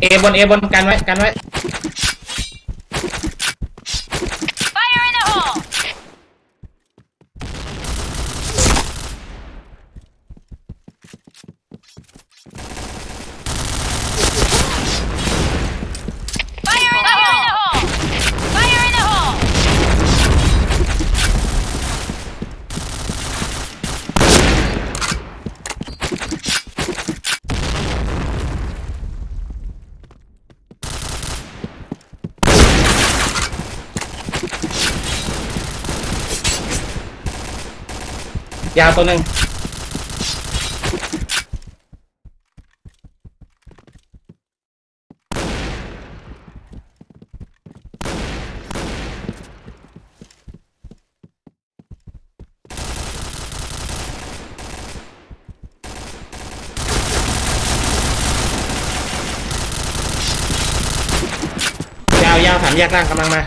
เอบนเอบนกันไว้กันไว้ Fire in the hole! ไฟ in the hole! Fire in the hole! ยาวตัวหนึ่งยาวยาวสามแยกล่างกำลังมา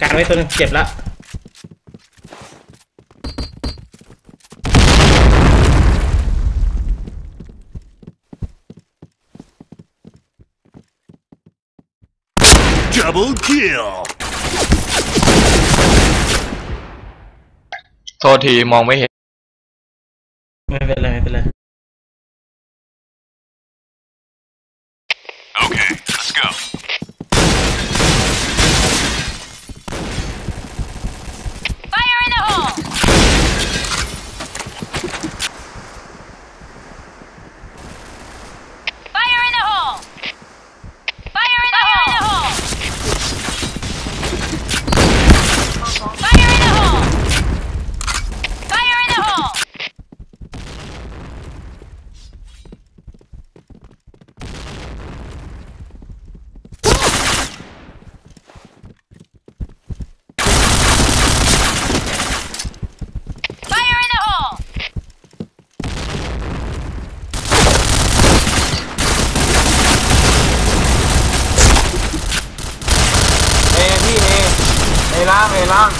การไว้ตัวหนึงเจ็บแล้ว Double kill. โทษทีมองไม่เห็น ไม่เป็นไร ไม่เป็นไร Okay, let's go. Fire in the hole! Fire in the hole! Fire in the hole! Fire in the hole! Fire in the hole! ไฟ in the hole! เอพี่เอเอ บ้าง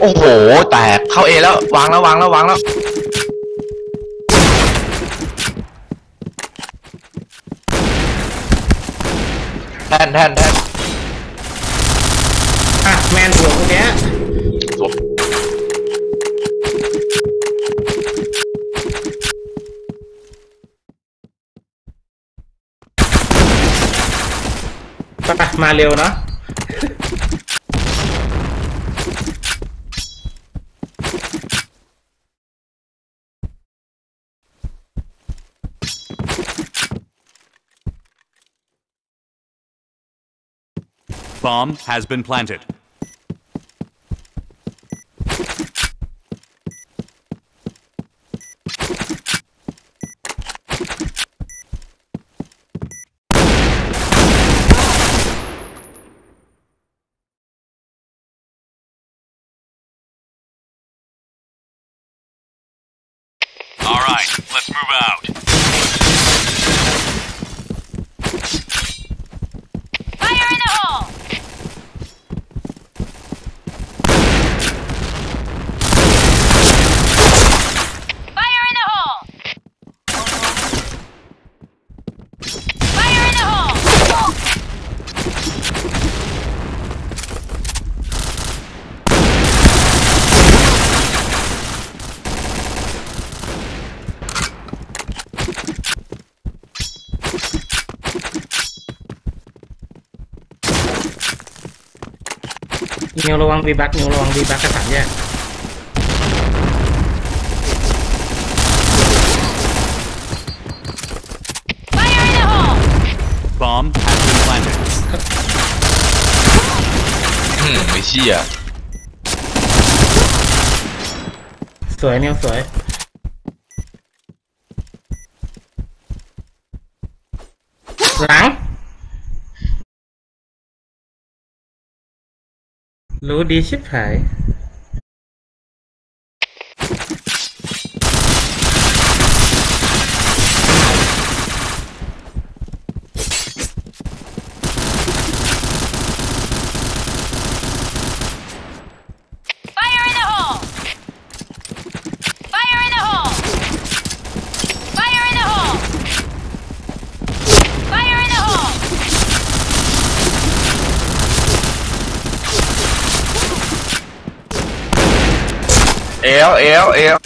โอ้โห แตก เข้าเอแล้ว วางแล้ววางแล้ววางแล้ว แทนแทนแทน ಮೇಲೆ ಅವನ Bomb has been planted. Move out. นิวระวังวีบักนิวระวังวีบักกระสามแยก Fire in the hole! Bomb has been planted. อืมไม่เชี่ย สวยนิวสวย หลัง รู้ดีชิบหาย L L L.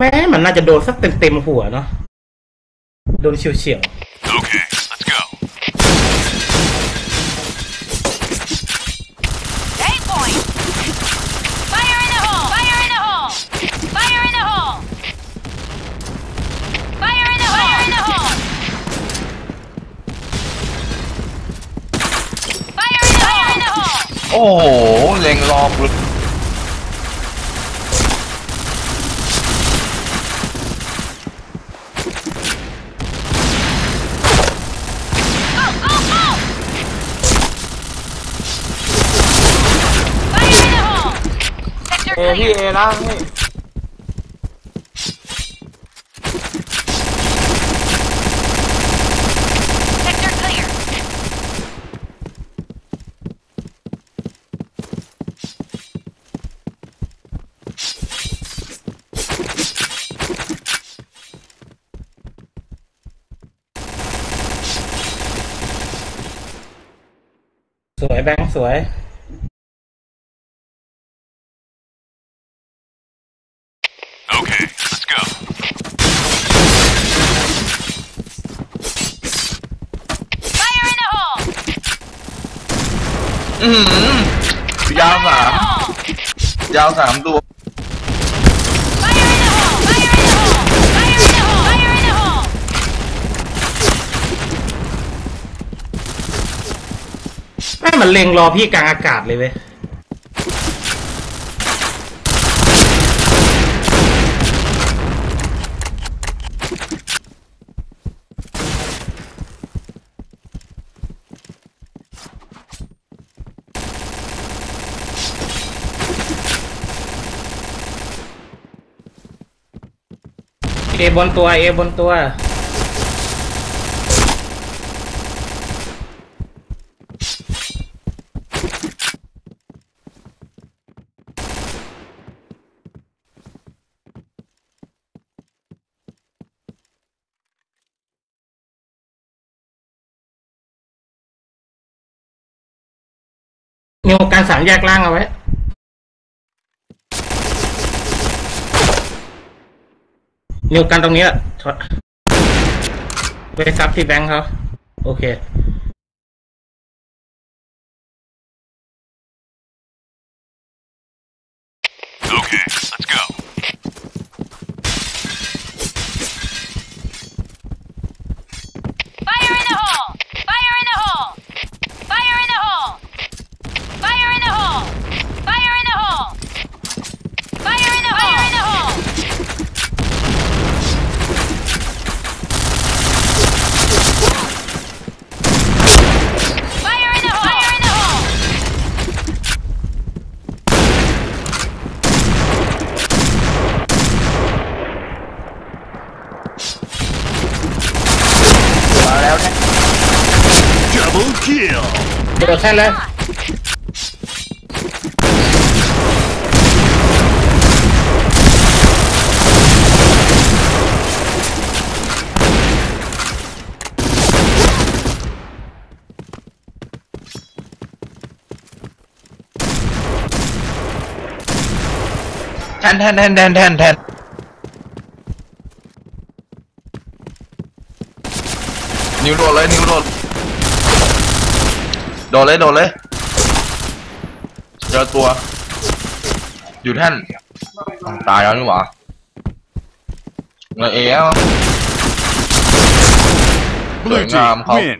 แม้มันน่าจะโดนสักเต็มเต็มๆหัวเนาะโดนเฉียวเฉียว Okay, let's go. Eight point. Fire in the hole. Fire in the hole. Fire in the hole. Fire in the hole. Fire in the hole. Fire in the Fire in the hole. โอ้โหเล็งรอบเลย เอพี่ clear. เอล่างพี่ Sector clear. ๆสวยแบงค์สวย ยาวสามยาวสามตัวแม่มันเล็งรอพี่กลางอากาศเลยเว้ เอบนตัว เอบนตัว นิวการสา นิวกันตรงนี้แหละไปซับที่แบงค์เขาโอเค rồi xe lên. Thanh thanh thanh thanh thanh thanh New roll lấy new roll โดดเลยนิ้วโดดโดดเลย โดดเลย เจอตัว อยู่แท่นตายแล้วนี่หว่าเงยเอวสวย Blue งาม team เขา win.